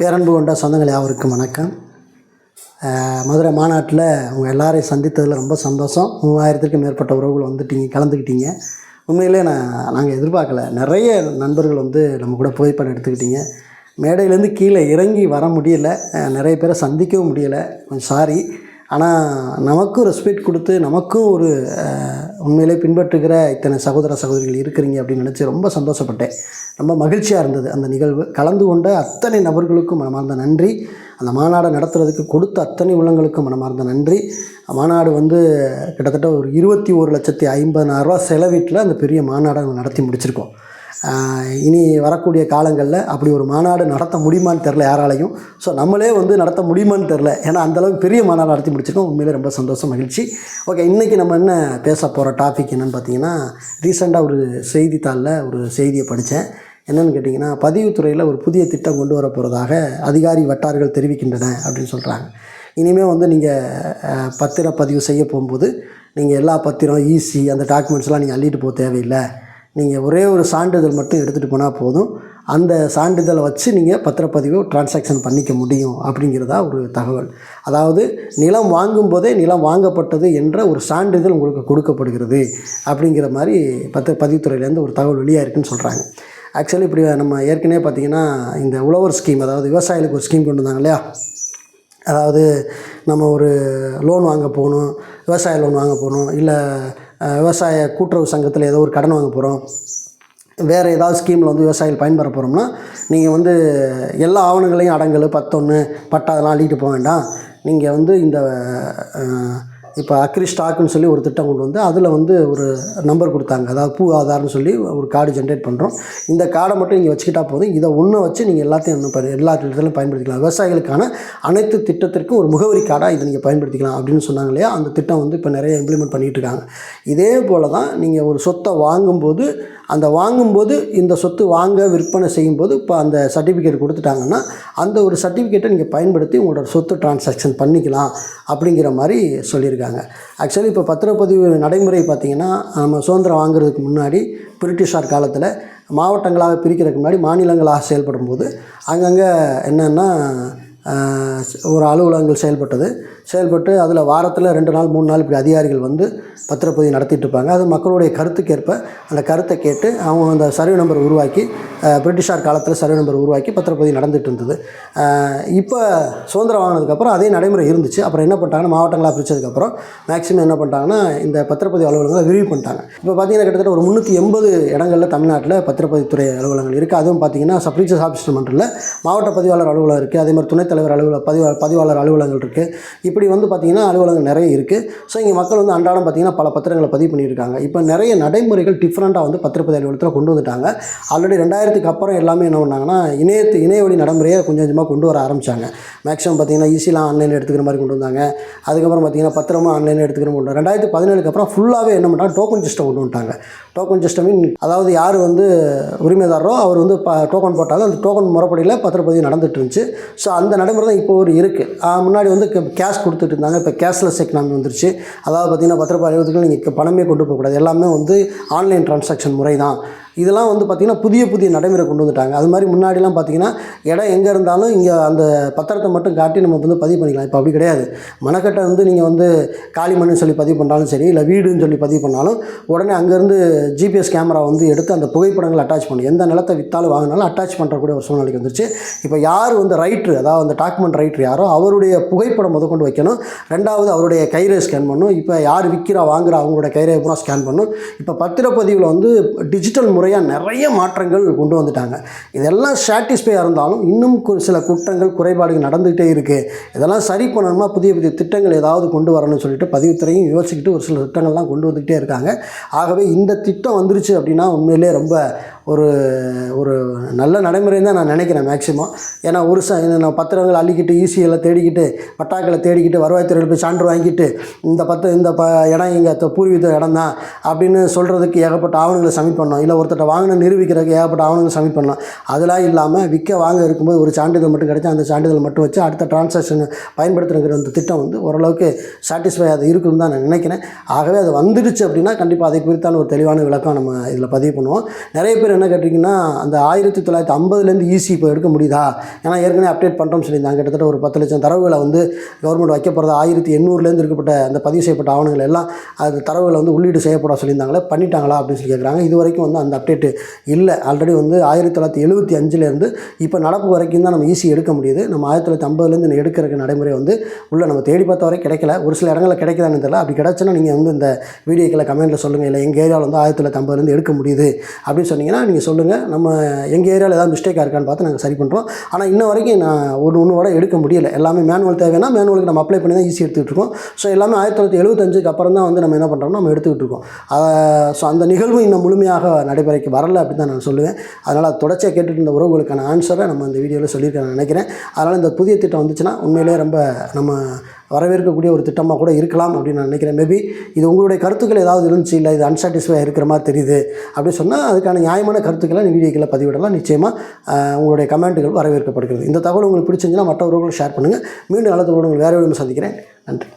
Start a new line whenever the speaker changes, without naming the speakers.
பேரன்பு கொண்ட சொந்தங்கள் யாவருக்கும் வணக்கம். மதுரை மாநாட்டில் உங்கள் எல்லாரையும் சந்தித்ததில் ரொம்ப சந்தோஷம். மூவாயிரத்துக்கும் மேற்பட்ட உறவுகள் வந்துட்டீங்க கலந்துக்கிட்டீங்க. உண்மையிலே நான் நாங்கள் எதிர்பார்க்கல. நிறைய நண்பர்கள் வந்து நம்ம கூட புகைப்படம் எடுத்துக்கிட்டீங்க. மேடையிலேருந்து கீழே இறங்கி வர முடியல. நிறைய பேரை சந்திக்கவும் முடியலை. கொஞ்சம் சாரி ஆனால் நமக்கும் ரெஸ்பெக்ட் கொடுத்து நமக்கும் ஒரு உண்மையிலே பின்பற்றுகிற இத்தனை சகோதர சகோதரிகள் இருக்கிறீங்க அப்படின்னு நினச்சி ரொம்ப சந்தோஷப்பட்டேன். ரொம்ப மகிழ்ச்சியாக இருந்தது அந்த நிகழ்வு. கலந்து கொண்ட அத்தனை நபர்களுக்கும் மனமார்ந்த நன்றி. அந்த மாநாடை நடத்துகிறதுக்கு கொடுத்த அத்தனை உள்ளங்களுக்கும் மனமார்ந்த நன்றி. மாநாடு வந்து கிட்டத்தட்ட ஒரு இருபத்தி ஒரு லட்சத்தி ஐம்பதாயிரரூவா செலவீட்டில் அந்த பெரிய மாநாடை நம்ம நடத்தி முடிச்சிருக்கோம். இனி வரக்கூடிய காலங்களில் அப்படி ஒரு மாநாடு நடத்த முடியுமான்னு தெரில யாராலையும். ஸோ நம்மளே வந்து நடத்த முடியுமான்னு தெரில ஏன்னா அந்தளவுக்கு பெரிய மாநாடு நடத்தி முடிச்சிருக்கோம். உண்மையிலே ரொம்ப சந்தோஷம் மகிழ்ச்சி. ஓகே இன்றைக்கி நம்ம என்ன பேச போகிற டாபிக் என்னென்னு பார்த்தீங்கன்னா ரீசெண்டாக ஒரு செய்தித்தாளில் ஒரு செய்தியை படித்தேன் என்னென்னு கேட்டிங்கன்னா பதிவுத்துறையில் ஒரு புதிய திட்டம் கொண்டு வர போகிறதாக அதிகாரி வட்டார்கள் தெரிவிக்கின்றன அப்படின்னு சொல்கிறாங்க இனிமேல் வந்து நீங்கள் பத்திரப்பதிவு செய்ய போகும்போது நீங்கள் எல்லா பத்திரம் ஈசி அந்த டாக்குமெண்ட்ஸ்லாம் நீங்கள் அள்ளிட்டு போக தேவையில்லை. நீங்கள் ஒரே ஒரு சான்றிதழ் மட்டும் எடுத்துகிட்டு போனால் போதும். அந்த சான்றிதழை வச்சு நீங்கள் பத்திரப்பதிவு டிரான்சாக்ஷன் பண்ணிக்க முடியும் அப்படிங்கிறதா ஒரு தகவல். அதாவது நிலம் வாங்கும்போதே நிலம் வாங்கப்பட்டது என்ற ஒரு சான்றிதழ் உங்களுக்கு கொடுக்கப்படுகிறது அப்படிங்கிற மாதிரி பத்திர பதிவுத்துறையிலேருந்து ஒரு தகவல் வெளியாக இருக்குன்னு சொல்கிறாங்க ஆக்சுவலி இப்படி நம்ம ஏற்கனவே பார்த்திங்கன்னா இந்த உழவர் ஸ்கீம் அதாவது விவசாயிகளுக்கு ஒரு ஸ்கீம் கொண்டு வந்தாங்க இல்லையா? அதாவது நம்ம ஒரு லோன் வாங்க போகணும் விவசாய லோன் வாங்க போகணும் இல்லை விவசாய கூட்டுறவு சங்கத்தில் ஏதோ ஒரு கடன் வாங்க போகிறோம் வேறு ஏதாவது ஸ்கீமில் வந்து விவசாயிகள் பயன்பெற போகிறோம்னா நீங்கள் வந்து எல்லா ஆவணங்களையும் அடங்கல் பத்தொன்று பட்டா அதெல்லாம் அள்ளிட்டு போக வேண்டாம். நீங்கள் வந்து இந்த இப்போ அக்ரி ஸ்டாக்குன்னு சொல்லி ஒரு திட்டம் கொண்டு வந்து அதில் வந்து ஒரு நம்பர் கொடுத்தாங்க. அதாவது பூ ஆதார்னு சொல்லி ஒரு கார்டு ஜென்ரேட் பண்ணுறோம் இந்த கார்டை மட்டும் நீங்கள் வச்சுக்கிட்டா போதும். இதை ஒன்று வச்சு நீங்கள் எல்லாத்தையும் இன்னும் எல்லா திட்டத்திலும் பயன்படுத்திக்கலாம். விவசாயிகளுக்கான அனைத்து திட்டத்திற்கும் ஒரு முகவரி கார்டாக இதை நீங்கள் பயன்படுத்திக்கலாம் அப்படின்னு சொன்னாங்க இல்லையா? அந்த திட்டம் வந்து இப்போ நிறைய இம்ப்ளிமெண்ட் பண்ணிகிட்டு இருக்காங்க. இதே போல் தான் நீங்கள் ஒரு சொத்தை வாங்கும்போது அந்த வாங்கும்போது இந்த சொத்து வாங்க விற்பனை செய்யும்போது இப்போ அந்த சர்டிஃபிகேட் கொடுத்துட்டாங்கன்னா அந்த ஒரு சர்டிஃபிகேட்டை நீங்கள் பயன்படுத்தி உங்களோட சொத்து டிரான்சாக்ஷன் பண்ணிக்கலாம் அப்படிங்கிற மாதிரி சொல்லியிருக்காங்க. ஆக்சுவலி இப்போ பத்திரப்பதிவு நடைமுறை பார்த்திங்கன்னா நம்ம சுதந்திரம் வாங்குறதுக்கு முன்னாடி பிரிட்டிஷார் காலத்தில் மாவட்டங்களாக பிரிக்கிறதுக்கு முன்னாடி மாநிலங்களாக செயல்படும் போது அங்கங்கே என்னென்னா ஒரு அலுவலகங்கள் செயல்பட்டது. செயல்பட்டு அதில் வாரத்தில் ரெண்டு நாள் மூணு நாள் இப்படி அதிகாரிகள் வந்து பத்திரப்பதிவு நடத்திட்டு இருப்பாங்க அது மக்களுடைய கருத்துக்கேற்ப அந்த கருத்தை கேட்டு அவங்க அந்த சர்வே நம்பர் உருவாக்கி பிரிட்டிஷார் காலத்தில் சர்வே நம்பர் உருவாக்கி பத்திரப்பதிவு நடந்துட்டு இருந்தது இப்போ சுதந்திரம் வாங்கினதுக்கப்புறம் அதே நடைமுறை இருந்துச்சு. அப்புறம் என்ன பண்ணிட்டாங்கன்னா மாவட்டங்களாக பிரித்ததுக்கப்புறம் மேக்ஸிமம் என்ன பண்ணிட்டாங்கன்னா இந்த பத்திரப்பதிவு அலுவலகங்களை விரிவு பண்ணிட்டாங்க. இப்போ பார்த்தீங்கன்னா கிட்டத்தட்ட ஒரு முந்நூற்றி எண்பது இடங்களில் தமிழ்நாட்டில் பத்திரப்பதிவுத்துறை அலுவலகங்கள் இருக்குது. அதுவும் பார்த்தீங்கன்னா சப் ரிஜிஸ்டர் ஆஃபீஸர் மன்றத்தில் மாவட்ட பதிவாளர் அலுவலகம் இருக்குது. அதே மாதிரி துணைத்தலைவர் அலுவலக பதிவா பதிவாளர் அலுவலகங்கள் இருக்குது. இப்படி வந்து பார்த்திங்கன்னா அலுவலகம் நிறைய இருக்குது ஸோ இங்கே மக்கள் வந்து அன்றாடம் பார்த்திங்கன்னா பல பத்திரங்களை பதிவு பண்ணியிருக்காங்க. இப்போ நிறைய நடைமுறைகள் டிஃப்ரெண்ட்டாக வந்து பத்திரப்பதிவு அலுவலகத்தில் கொண்டு வந்துட்டாங்க. ஆல்ரெடி ரெண்டாயிரத்துக்கு அப்புறம் எல்லாமே என்ன பண்ணாங்கன்னா இணையத்து இணையவழி நடைமுறையை கொஞ்சம் கொஞ்சமாக கொண்டு வர ஆரம்பித்தாங்க மேக்ஸிமம் பார்த்திங்கன்னா ஈஸிலாம் ஆன்லைனில் எடுத்துக்கிற மாதிரி கொண்டு வந்தாங்க. அதுக்கப்புறம் பார்த்திங்கன்னா பத்திரமா ஆன்லைனில் எடுத்துக்கிற கொண்டு வந்தாங்க. ரெண்டாயிரத்து பதினேழுக்கு அப்புறம் ஃபுல்லாகவே என்ன பண்ணாங்க டோக்கன் சிஸ்டம் கொண்டு வந்துட்டாங்க. டோக்கன் சிஸ்டம் அதாவது யார் வந்து உரிமைதாரரோ அவர் வந்து ப டோக்கன் போட்டாலும் அந்த டோக்கன் முறைப்படியில் பத்திரப்பதிவு நடந்துட்டு இருந்துச்சு. ஸோ அந்த நடைமுறை தான் இப்போ ஒரு இருக்குது முன்னாடி வந்து கேஷ் கொடுத்துட்டு இருந்தாங்க இப்போ கேஷ்லெஸ் எக்கனாமி வந்துருச்சு. அதாவது பார்த்திங்கன்னா பத்திரப்பதிவு அலுவலகத்துக்கு நீங்கள் பணமே கொண்டு போகக்கூடாது. எல்லாமே வந்து ஆன்லைன் டிரான்சாக்ஷன் முறை தான் இதெல்லாம் வந்து பார்த்திங்கன்னா புதிய புதிய நடைமுறை கொண்டு வந்துட்டாங்க. அது மாதிரி முன்னாடிலாம் பார்த்திங்கன்னா இடம் எங்கே இருந்தாலும் இங்கே அந்த பத்திரத்தை மட்டும் காட்டி நம்ம வந்து பதிவு பண்ணிக்கலாம். இப்போ அப்படி கிடையாது. மனக்கட்டை வந்து நீங்கள் வந்து காளிமண்ணுன்னு சொல்லி பதிவு பண்ணாலும் சரி இல்லை வீடுன்னு சொல்லி பதிவு பண்ணாலும் உடனே அங்கேருந்து ஜிபிஎஸ் கேமரா வந்து எடுத்து அந்த புகைப்படங்கள் அட்டாச் பண்ணி எந்த நிலத்தை விற்றாலும் வாங்கினாலும் அட்டாச் பண்ணுறக்கூடிய ஒரு சூழ்நிலைக்கு வந்துருச்சு. இப்போ யார் வந்து ரைட்ரு அதாவது அந்த டாக்குமெண்ட் ரைட்ரு யாரோ அவருடைய புகைப்படம் முத கொண்டு வைக்கணும். ரெண்டாவது அவருடைய கைரே ஸ்கேன் பண்ணணும். இப்போ யார் விற்கிறா வாங்குறா அவங்களோட கைரே பூரா ஸ்கேன் பண்ணணும். இப்போ பத்திரப்பதிவில் வந்து டிஜிட்டல் முறையாக நிறைய மாற்றங்கள் கொண்டு வந்துட்டாங்க. இதெல்லாம் சாட்டிஸ்ஃபையாக இருந்தாலும் இன்னும் சில குற்றங்கள் குறைபாடுகள் நடந்துகிட்டே இருக்குது இதெல்லாம் சரி பண்ணணுமா புதிய புதிய திட்டங்கள் ஏதாவது கொண்டு வரணும்னு சொல்லிட்டு பதிவுத்துறையும் யோசிச்சுக்கிட்டு ஒரு சில திட்டங்கள்லாம் கொண்டு வந்துக்கிட்டே இருக்காங்க. ஆகவே இந்த திட்டம் வந்துருச்சு அப்படின்னா உண்மையிலே ரொம்ப ஒரு ஒரு நல்ல நடைமுறை தான் நான் நினைக்கிறேன் மேக்ஸிமம் ஏன்னா ஒரு ச நான் பத்திரங்கள் அள்ளிக்கிட்டு ஈஸியெல்லாம் தேடிக்கிட்டு பட்டாக்களை தேடிக்கிட்டு வருவாய்த்துறையில் போய் சான்று வாங்கிட்டு இந்த பத்து இந்த ப இடம் எங்கள் பூர்வீக இடம் தான் அப்படின்னு சொல்கிறதுக்கு ஏகப்பட்ட ஆவணங்களை சப்மிட் பண்ணோம். இல்லை ஒருத்தட்ட வாங்கின நிரூபிக்கிறதுக்கு ஏகப்பட்ட ஆவணங்களை சப்மிட் பண்ணலாம் அதெல்லாம் இல்லாமல் விற்க வாங்க இருக்கும்போது ஒரு சான்றிதழ் மட்டும் கிடைச்சா அந்த சான்றிதழ் மட்டும் வச்சு அடுத்த டிரான்சாக்ஷன் பயன்படுத்துகிற அந்த திட்டம் வந்து ஓரளவுக்கு சாட்டிஸ்ஃபை அது இருக்குன்னு தான் நான் நினைக்கிறேன். ஆகவே அது வந்துடுச்சு அப்படின்னா கண்டிப்பாக அதை குறித்தான ஒரு தெளிவான விளக்கம் நம்ம இதில் பதிவு பண்ணுவோம். நிறைய பேர் பேர் என்ன கேட்டிங்கன்னா அந்த ஆயிரத்தி தொள்ளாயிரத்தி ஐம்பதுலேருந்து ஈஸி இப்போ எடுக்க முடியுதா? ஏன்னா ஏற்கனவே அப்டேட் பண்ணுறோம்னு சொல்லியிருந்தாங்க. கிட்டத்தட்ட ஒரு பத்து லட்சம் தரவுகளை வந்து கவர்மெண்ட் வைக்க போகிறது ஆயிரத்தி எண்ணூறுலேருந்து இருக்கப்பட்ட அந்த பதிவு செய்யப்பட்ட ஆவணங்கள் எல்லாம் அது தரவுகளை வந்து உள்ளீடு செய்யப்பட சொல்லியிருந்தாங்களே பண்ணிட்டாங்களா அப்படின்னு சொல்லி கேட்குறாங்க. இது வரைக்கும் வந்து அந்த அப்டேட்டு இல்லை. ஆல்ரெடி வந்து ஆயிரத்தி தொள்ளாயிரத்தி எழுபத்தி அஞ்சுலேருந்து இப்போ நடப்பு வரைக்கும் தான் நம்ம ஈஸி எடுக்க முடியுது. நம்ம ஆயிரத்தி தொள்ளாயிரத்தி ஐம்பதுலேருந்து எடுக்கிறக்கு நடைமுறை வந்து உள்ள நம்ம தேடி பார்த்த வரை கிடைக்கல. ஒரு சில இடங்களில் கிடைக்குதான்னு தெரியல. அப்படி கிடச்சுன்னா நீங்கள் வந்து இந்த வீடியோக்களை கமெண்ட்டில் சொல்லுங்கள் இல்லை எங்கள் ஏரியாவில் வந்து ஆயிரத்தி தொள்ளாயிரத்தி ஐம்பதுலேருந்து எடுக்க முடியுது அப்படின்னு சொன்னீங்கன்னா நீங்கள் சொல்லுங்கள். நம்ம எங்கள் ஏரியாவில் ஏதாவது மிஸ்டேக்காக இருக்கான்னு பார்த்து நாங்கள் சரி பண்ணுறோம். ஆனால் இன்ன வரைக்கும் நான் ஒன்று ஒன்றோட எடுக்க முடியல. எல்லாமே மேனுவல் தேவைன்னா மேனுவலுக்கு நம்ம அப்ளை பண்ணி தான் ஈஸி எடுத்துகிட்டு இருக்கோம். ஸோ எல்லாமே ஆயிரத்தி தொள்ளாயிரத்தி எழுபத்தஞ்சுக்கு அப்புறம் தான் வந்து நம்ம என்ன பண்ணுறோம்னா நம்ம எடுத்துக்கிட்டு இருக்கோம். ஸோ அந்த நிகழ்வு இன்னும் முழுமையாக நடைமுறைக்கு வரலை அப்படின்னு தான் நான் சொல்லுவேன். அதனால் அது தொடர்ச்சியாக கேட்டுட்டு இருந்த உறவுகளுக்கான ஆன்சரை நம்ம இந்த வீடியோவில் சொல்லியிருக்கேன் நினைக்கிறேன். அதனால் இந்த புதிய திட்டம் வந்துச்சுன்னா உண்மையிலே ரொம்ப நம்ம வரவேற்கக்கூடிய ஒரு திட்டமாக கூட இருக்கலாம் அப்படின்னு நான் நினைக்கிறேன். மேபி இது உங்களுடைய கருத்துக்கள் ஏதாவது இருந்துச்சு இல்லை இது அன்சாட்டிஸ்ஃபை இருக்கிற மாதிரி தெரியுது அப்படின்னு சொன்னால் அதுக்கான நியாயமான கருத்துக்களை வீடியோக்களை பதிவிடலாம். நிச்சயமாக உங்களுடைய கமெண்ட்டுகள் வரவேற்கப்படுகிறது. இந்த தகவல் உங்களுக்கு பிடிச்சிருந்துச்சுன்னா மற்ற உறவுகளும் ஷேர் பண்ணுங்கள் மீண்டும் நல்ல தகவல் வேறு வேணும் சந்திக்கிறேன். நன்றி.